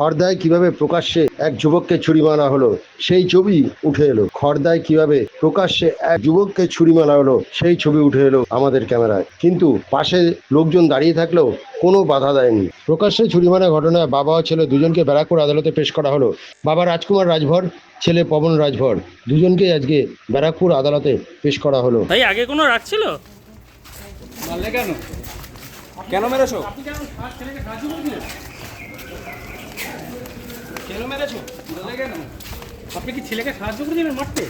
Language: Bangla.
খর্দায় কীভাবে প্রকাশ্যে এক যুবককে ছুরি মারা হলো সেই ছবি উঠে এলো। খর্দায় কীভাবে প্রকাশ্যে এক যুবককে ছুরি মারা হলো সেই ছবি উঠে এলো আমাদের ক্যামেরায়। কিন্তু পাশে লোকজন দাঁড়িয়ে থাকলেও কোনো বাধা দেয়নি। প্রকাশ্যে ছুরি মারা ঘটনায় বাবা ও ছেলে দুজনকে ব্যারাকপুর আদালতে পেশ করা হলো। বাবা রাজকুমার রাজভর ছেলে পবন রাজভর দুজনকেই আজকে ব্যারাকপুর আদালতে পেশ করা হলো। তাই আগে কোনো রাখছিল মারলে কেন? কেন মেরেছো? কেন মেরেছো? কেন আপনি কি ছেলেকে সাহায্য করেছিলেন মারতে?